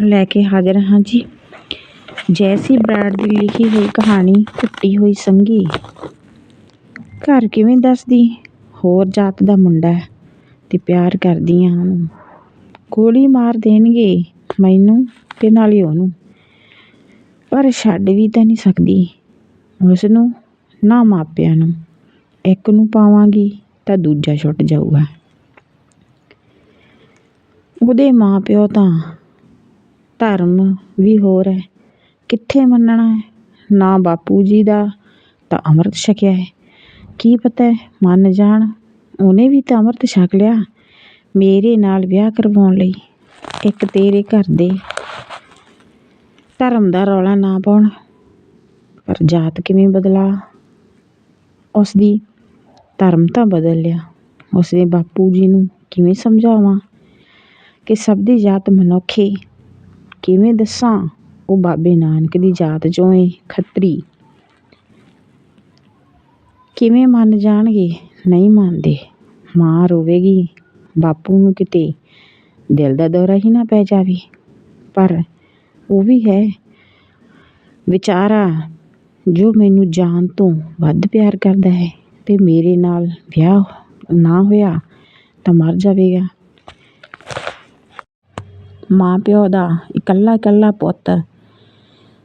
ਲੈ ਕੇ ਹਾਜ਼ਰ ਹਾਂ ਜੀ। ਜੈਸੀ ਬਰਾੜ ਦੀ ਲਿਖੀ ਹੋਈ ਕਹਾਣੀ ਟੁੱਟੀ ਹੋਈ ਸੰਗੀ ਘਰ ਕਿਵੇਂ ਦੱਸਦੀ? ਹੋਰ ਜਾਤ ਦਾ ਮੁੰਡਾ ਤੇ ਪਿਆਰ ਕਰਦੀ ਆ ਉਹਨੂੰ ਗੋਲੀ ਮਾਰ ਦੇਣਗੇ ਮੈਨੂੰ ਤੇ ਨਾਲੇ ਉਹਨੂੰ। ਪਰ ਛੱਡ ਵੀ ਤਾਂ ਨਹੀਂ ਸਕਦੀ। ਉਸ ਨੂੰ ਨਾ ਮਾਪਿਆਂ ਨੂੰ, ਇੱਕ ਨੂੰ ਪਾਵਾਂਗੀ ਤਾਂ ਦੂਜਾ ਛੁੱਟ ਜਾਊਗਾ। ਉਹਦੇ ਮਾਂ ਪਿਓ ਤਾਂ ਧਰਮ ਵੀ ਹੋਰ ਹੈ। ਕਿੱਥੇ ਮੰਨਣਾ ਹੈ? ਨਾ ਬਾਪੂ ਜੀ ਦਾ ਤਾਂ ਅੰਮ੍ਰਿਤ ਛਕਿਆ ਹੈ। ਕੀ ਪਤਾ ਮੰਨ ਜਾਣ। ਉਹਨੇ ਵੀ ਤਾਂ ਅੰਮ੍ਰਿਤ ਛਕ ਲਿਆ। ਮੇਰੇ ਨਾਲ ਵਿਆਹ ਕਰਵਾਉਣ ਲਈ। ਇੱਕ ਤੇਰੇ ਘਰ ਦੇ ਧਰਮ ਦਾ ਰੌਲਾ ਨਾ ਪਾਉਣ। ਪਰ ਜਾਤ ਕਿਵੇਂ ਬਦਲਾ? ਉਸ ਦੀ ਧਰਮ ਤਾਂ ਬਦਲ ਲਿਆ। ਉਸਦੇ ਬਾਪੂ ਜੀ ਨੂੰ ਕਿਵੇਂ ਸਮਝਾਵਾਂ? ਕਿ ਸਭ ਦੀ ਜਾਤ ਮਨੁੱਖ ਏ ਕਿਵੇਂ ਦੱਸਾਂ? ਉਹ ਬਾਬੇ ਨਾਨਕ ਦੀ ਜਾਤ ਚੋਂ ਏ, ਖੱਤਰੀ। ਕਿਵੇਂ ਮੰਨ ਜਾਣਗੇ? ਨਹੀਂ ਮੰਨਦੇ। ਮਾਂ ਰੋਵੇਗੀ, ਬਾਪੂ ਨੂੰ ਕਿਤੇ ਦਿਲ ਦਾ ਦੌਰਾ ਹੀ ਨਾ ਪੈ ਜਾਵੇ। ਪਰ ਉਹ ਵੀ ਹੈ ਵਿਚਾਰਾ ਜੋ ਮੈਨੂੰ ਜਾਨ ਤੋਂ ਵੱਧ ਪਿਆਰ ਕਰਦਾ ਹੈ। ਤੇ ਮੇਰੇ ਨਾਲ ਵਿਆਹ ਨਾ ਹੋਇਆ ਤਾਂ ਮਰ ਜਾਵੇਗਾ। ਮਾਂ ਪਿਓ ਦਾ ਇਕੱਲਾ ਇਕੱਲਾ ਪੁੱਤ।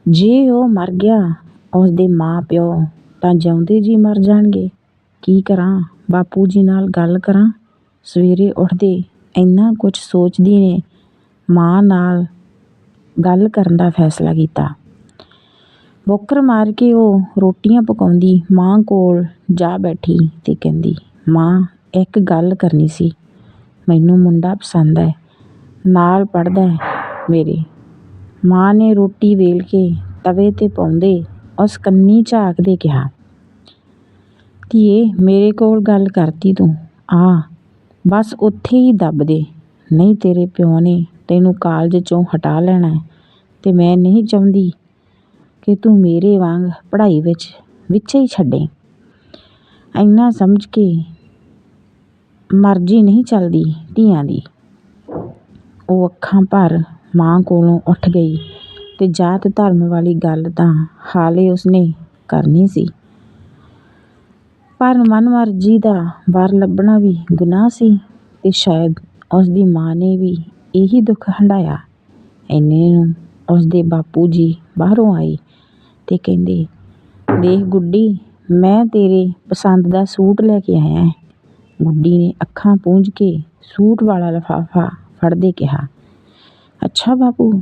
ਜੇ ਉਹ ਮਰ ਗਿਆ, ਉਸਦੇ ਮਾਂ ਪਿਓ ਤਾਂ ਜਿਉਂਦੇ ਜੀ ਮਰ ਜਾਣਗੇ। ਕੀ ਕਰਾਂ? ਬਾਪੂ ਜੀ ਨਾਲ ਗੱਲ ਕਰਾਂ? ਸਵੇਰੇ ਉੱਠਦੇ ਇੰਨਾ ਕੁਝ ਸੋਚਦੀ ਨੇ, ਮਾਂ ਨਾਲ ਗੱਲ ਕਰਨ ਦਾ ਫੈਸਲਾ ਕੀਤਾ। ਬੋਕਰ ਮਾਰ ਕੇ ਉਹ ਰੋਟੀਆਂ ਪਕਾਉਂਦੀ, ਮਾਂ ਕੋਲ ਜਾ ਬੈਠੀ ਤੇ ਕਹਿੰਦੀ, ਮਾਂ, ਇੱਕ ਗੱਲ ਕਰਨੀ ਸੀ। ਮੈਨੂੰ ਮੁੰਡਾ ਪਸੰਦ ਹੈ। ਨਾਲ ਪੜ੍ਹਦਾ ਮੇਰੇ। ਮਾਂ ਨੇ ਰੋਟੀ ਵੇਲ ਕੇ ਤਵੇ ਤੇ ਪਾਉਂਦੇ ਉਸ ਕੰਨੀ ਝਾਕਦੇ ਕਿਹਾ, ਧੀਏ, ਮੇਰੇ ਕੋਲ ਗੱਲ ਕਰਤੀ ਤੂੰ। ਆ, ਬਸ ਉੱਥੇ ਹੀ ਦੱਬ ਦੇ। ਨਹੀਂ ਤੇਰੇ ਪਿਓ ਨੇ ਤੈਨੂੰ ਕਾਲਜ ਚੋਂ ਹਟਾ ਲੈਣਾ ਹੈ ਤੇ ਮੈਂ ਨਹੀਂ ਚਾਹੁੰਦੀ ਕਿ ਤੂੰ ਮੇਰੇ ਵਾਂਗ ਪੜ੍ਹਾਈ ਵਿੱਚ ਵਿੱਚੇ ਹੀ ਛੱਡੇ। ਇੰਨਾ ਸਮਝ ਕੇ ਮਰਜ਼ੀ ਨਹੀਂ ਚੱਲਦੀ ਧੀਆਂ ਦੀ। ਉਹ ਅੱਖਾਂ ਭਰ ਮਾਂ ਕੋਲੋਂ ਉੱਠ ਗਈ ਅਤੇ ਜਾਤ ਧਰਮ ਵਾਲੀ ਗੱਲ ਤਾਂ ਹਾਲੇ ਉਸਨੇ ਕਰਨੀ ਸੀ। ਪਰ ਮਨ ਮਰਜ਼ੀ ਦਾ ਵਰ ਲੱਭਣਾ ਵੀ ਗੁਨਾਹ ਸੀ ਅਤੇ ਸ਼ਾਇਦ ਉਸਦੀ ਮਾਂ ਨੇ ਵੀ ਇਹੀ ਦੁੱਖ ਹੰਢਾਇਆ। ਇੰਨੇ ਨੂੰ ਉਸਦੇ ਬਾਪੂ ਜੀ ਬਾਹਰੋਂ ਆਏ ਅਤੇ ਕਹਿੰਦੇ, ਦੇਖ ਗੁੱਡੀ, ਮੈਂ ਤੇਰੇ ਪਸੰਦ ਦਾ ਸੂਟ ਲੈ ਕੇ ਆਇਆ ਹਾਂ। ਗੁੱਡੀ ਨੇ ਅੱਖਾਂ ਪੂੰਝ ਕੇ ਸੂਟ ਵਾਲਾ ਲਿਫਾਫਾ ਫੜਦੇ ਕਿਹਾ। ਅੱਛਾ ਬਾਪੂ,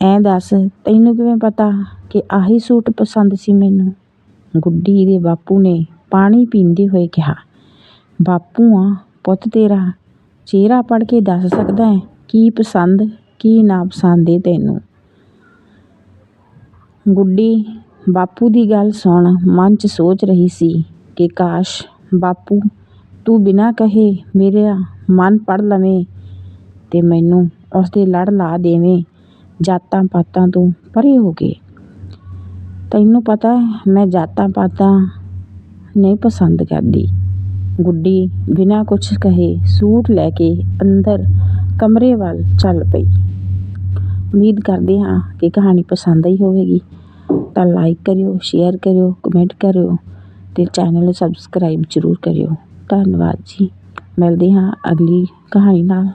ਐਂ ਦੱਸ, ਤੈਨੂੰ ਕਿਵੇਂ ਪਤਾ ਕਿ ਆਹੀ ਸੂਟ ਪਸੰਦ ਸੀ ਮੈਨੂੰ? ਗੁੱਡੀ ਦੇ ਬਾਪੂ ਨੇ ਪਾਣੀ ਪੀਂਦੇ ਹੋਏ ਕਿਹਾ। ਬਾਪੂ ਆ ਪੁੱਤ ਤੇਰਾ ਚਿਹਰਾ ਪੜ ਕੇ ਦੱਸ ਸਕਦਾ ਹੈ ਕੀ ਪਸੰਦ, ਕੀ ਨਾ ਪਸੰਦ ਏ ਤੈਨੂੰ? ਗੁੱਡੀ ਬਾਪੂ ਦੀ ਗੱਲ ਸੁਣ ਮਨ 'ਚ ਸੋਚ ਰਹੀ ਸੀ ਕਿ ਕਾਸ਼ ਬਾਪੂ, ਤੂੰ ਬਿਨਾਂ ਕਹੇ ਮੇਰਾ ਮਨ ਪੜ ਲਵੇਂ ਤੇ ਮੈਨੂੰ ਉਸਦੇ ਲੜ ਲਾ ਦੇਵੇਂ, ਜਾਤਾਂ ਪਾਤਾਂ ਤੋਂ ਪਰੇ ਹੋ ਕੇ। ਤੈਨੂੰ ਪਤਾ ਮੈਂ ਜਾਤਾਂ ਪਾਤਾਂ ਨਹੀਂ ਪਸੰਦ ਕਰਦੀ। ਗੁੱਡੀ ਬਿਨਾਂ ਕੁਝ ਕਹੇ ਸੂਟ ਲੈ ਕੇ ਅੰਦਰ ਕਮਰੇ ਵੱਲ ਚੱਲ ਪਈ। ਉਮੀਦ ਕਰਦੇ ਹਾਂ ਕਿ ਕਹਾਣੀ ਪਸੰਦ ਆਈ ਹੋਵੇਗੀ। ਤਾਂ ਲਾਈਕ ਕਰਿਓ ਸ਼ੇਅਰ ਕਰਿਓ ਕਮੈਂਟ ਕਰਿਓ ਤੇ ਚੈਨਲ ਨੂੰ ਸਬਸਕ੍ਰਾਈਬ ਜ਼ਰੂਰ ਕਰਿਓ। ਧੰਨਵਾਦ ਜੀ। ਮਿਲਦੇ ਹਾਂ ਅਗਲੀ ਕਹਾਣੀ ਨਾਲ।